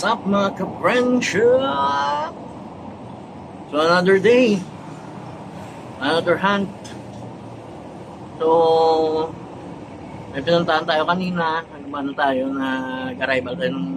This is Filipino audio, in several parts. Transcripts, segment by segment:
what's up mga ka-friendship? So another day, another hunt. So, may pinuntahan tayo kanina, nagmano tayo, nag-arrival tayo nung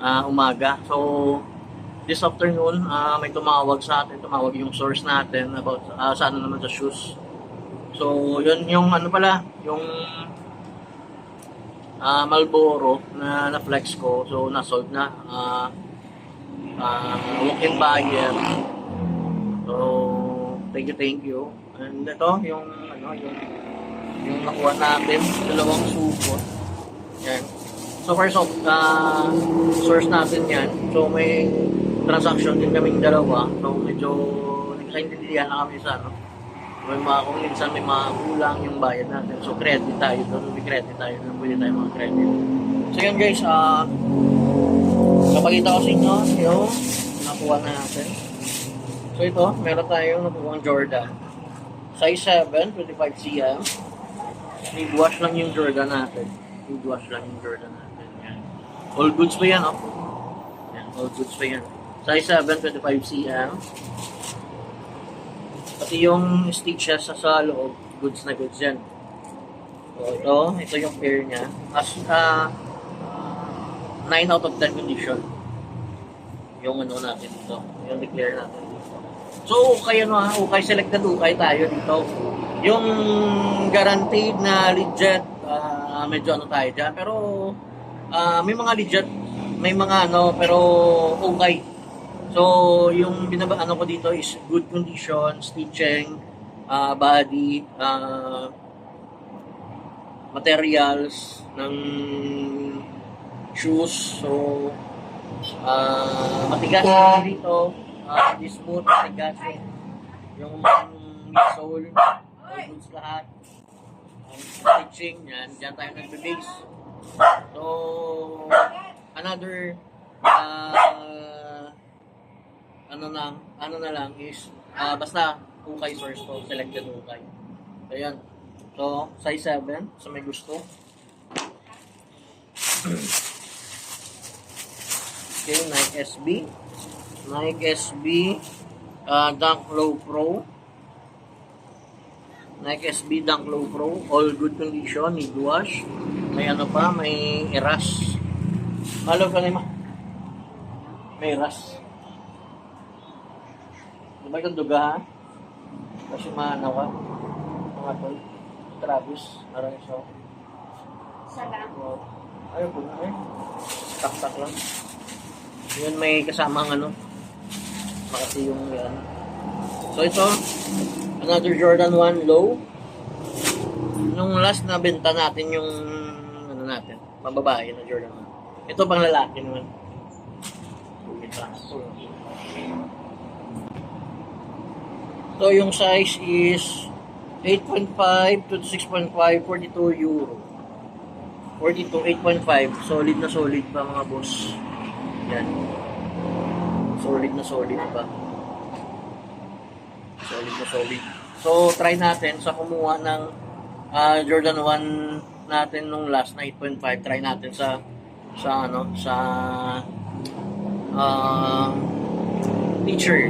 ah, umaga. So, this afternoon, ah, may tumawag sa atin, tumawag yung source natin about ah, sa ano naman sa shoes. So, yun yung ano pala, yung ah Malboro na na-flex ko. So, na-sold na. Ah ah, walk-in buyer. So, thank you, thank you. And ito, yung ano, yung yung nakuha natin, dalawang supot. Yan. So, first of, ah source natin yan. So, may transaction din kaming dalawa. So, medyo nagkaintindihan na kami sa ano. May mga, kung minsan may mga kulang yung bayad natin. So, credit tayo doon. May credit tayo doon. Pwede tayo mga credit. So, yun guys, ah napakita ko sa inyo yung nakuha natin. So, ito, meron tayong nakuha Jordan. Size 7, 25 cm. Need wash lang yung Jordan natin. Need wash lang yung Jordan natin. Yan. All goods pa yan, oh. Yan, all goods pa yan. Size 7, 25 cm. Pati yung stitches sa, sa loob, goods na goods yan. So, ito, ito yung pair niya. As, ah, 9 out of 10 condition. Yung ano natin dito, yung declare natin dito. So, ukay ano ha, ukay selected ukay tayo dito. Yung guaranteed na legit, ah, medyo ano tayo dyan. Pero, ah, may mga legit, may mga ano, pero ukay. So, yung binaba ano ko dito is good condition, stitching, ah, body, ah, materials ng shoes. So, ah matigas yung dito. di smooth, matigas yung yung midsole, goods lahat. Ang stitching, yan, dyan tayo nagbe-base. So, another ah ano lang, ano na lang is ah basta ukay source to, selected ukay. So, yan. So, size 7, sa may gusto. Okay, Nike SB. Nike SB uh, Dunk Low Pro. Nike SB Dunk Low Pro. All good condition, need wash. May ano pa, may eras. Halo ka ma. May eras. Ba yung duga ha? Kasi maano ka. Mga tol. Travis. Marami siya. Salam. Wow. Ayaw po na eh. Tak-tak lang. Yun may kasamang ano. Makasi yung yan. So ito, another Jordan 1 low. Nung last na benta natin yung ano natin, mababae na Jordan 1. Ito pang lalaki naman. Ito. So yung size is 8.5 to 6.5, 42 euro. 42, 8.5. Solid na solid pa mga boss. Yan. Solid na solid pa. Solid na solid. So, try natin sa kumuha ng ah, Jordan 1 natin nung last na 8.5. Try natin sa sa ano, sa ah teacher.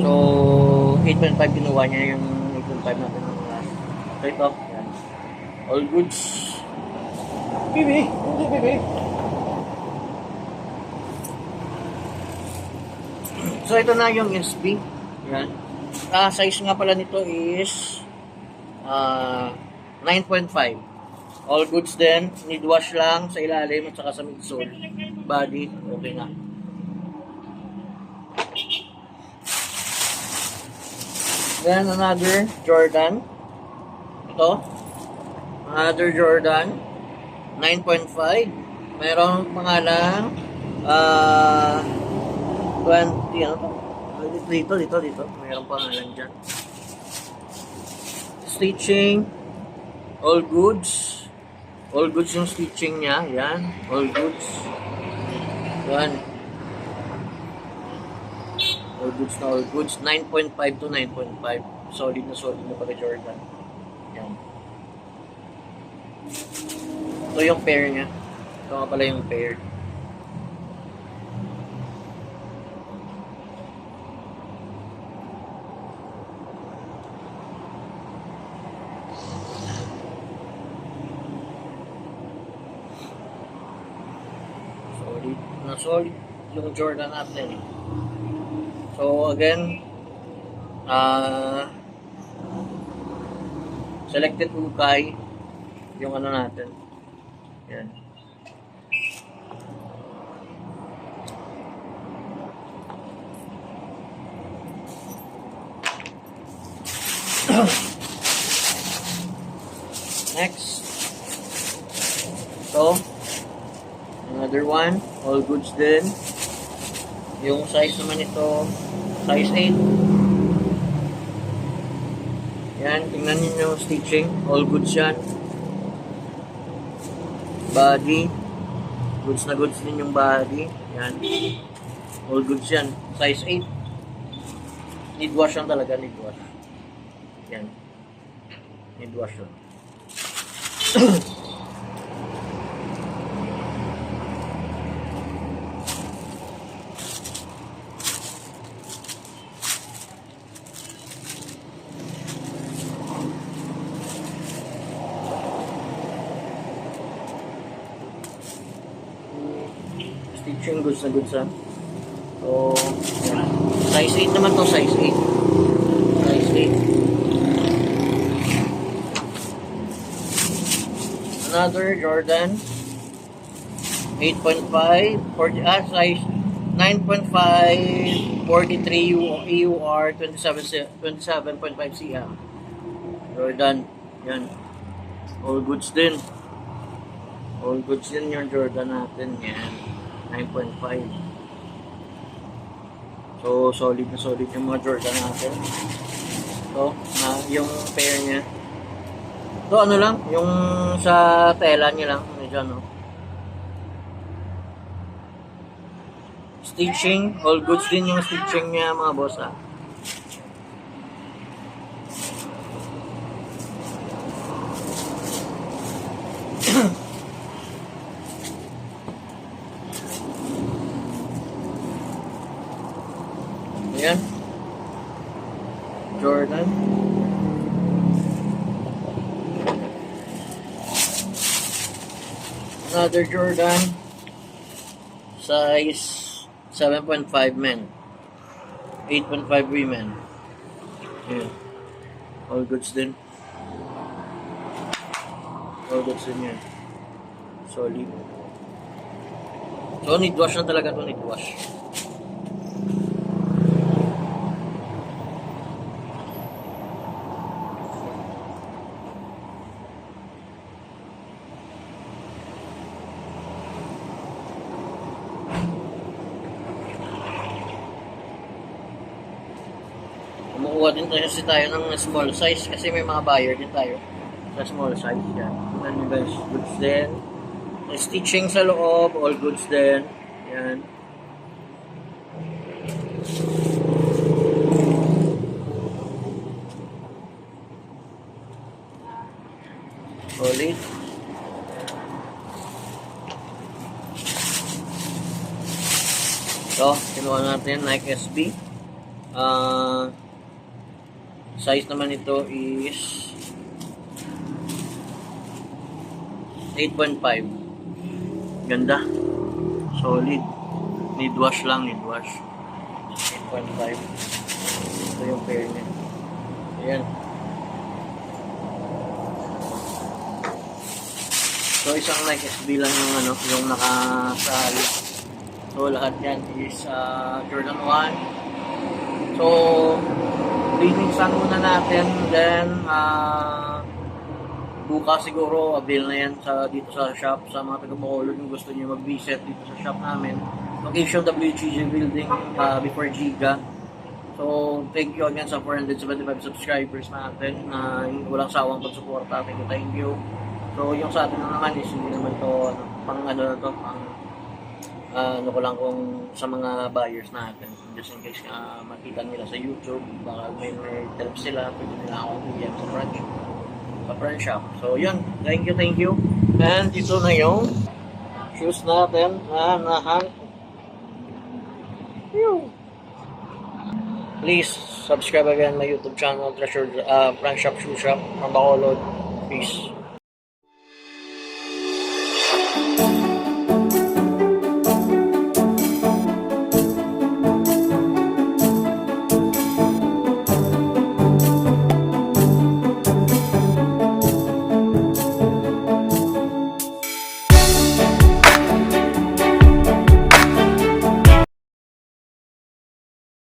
So, 8.5 kinuha niya yung 8.5 natin nung last. So, ito. Yan. All goods. Bibi, hindi bibi. So ito na yung SB. Yan. Ah, size nga pala nito is ah 9.5. All goods din. Need wash lang sa ilalim at saka sa midsole. Body, okay na. Then another Jordan. Ito. Another Jordan. 9.5. Mayroong pangalang ah 20 ano to? Ah, Dito, dito, dito. Mayroong pangalan dyan. Stitching. All goods. All goods yung stitching niya. Yan. All goods. Yan. All goods na all goods. 9.5 to 9.5. Solid na solid na pag Jordan. Yan. Ito yung pair niya. Ito nga pala yung pair. solid na solid yung Jordan Athletic. So again, ah selected ukay yung ano natin. Yan. Next. So, another one. All goods din. Yung size naman ito, size 8. Yan, tingnan niyo yung stitching. All goods yan. Body. Goods na goods din yung body. Yan. All goods yan. Size 8. Need wash yan talaga, need wash. Yan. Need wash yan. Stitching goods na goods ha. So, size 8 naman to, size 8. Size 8. Another Jordan. 8.5 40 ah, size 9.5 43 U- EUR 27 27.5 cm Jordan. Yan. All goods din. All goods din yung Jordan natin. Yan 9.5 so solid na solid yung mga Jordan natin so na yung pair niya So ano lang, yung sa tela niya lang, medyo ano. Stitching, all goods din yung stitching niya mga boss ah. Ayan. Jordan. Another Jordan. Size 7.5 men. 8.5 women. Ayan. All goods din. All goods din yan. Solid. So, need wash na talaga to need wash. Kumukuha din tayo kasi tayo ng small size kasi may mga buyer din tayo sa small size yan. Tingnan nyo guys, goods din. May stitching sa loob, all goods din. Yan. Solid. So, kinuha natin Nike SB. Ah, size naman ito is 8.5 ganda. Solid. Need wash lang need wash. 8.5 ito yung pair niya. Ayan. So isang Nike SB lang yung ano yung nakasali. So lahat yan is ah, Jordan 1 so linisan muna natin then ah bukas siguro avail na yan sa dito sa shop sa mga taga Bacolod kung gusto niyo mag-visit dito sa shop namin. Location WGG building ah, before Giga. So thank you again sa 475 subscribers natin na walang sawang pagsuporta. Thank you thank you. So yung sa atin na naman is hindi naman to pang ano na to pang ah, ano ko lang kung sa mga buyers natin just in case ah, makita nila sa YouTube baka may, help sila pwede nila akong PM sa branch sa front shop so yun. Thank you thank you. And ito na yung shoes natin. Na nahang please subscribe again my YouTube channel Treasure uh, Front Shop Shoe Shop from Bacolod. Peace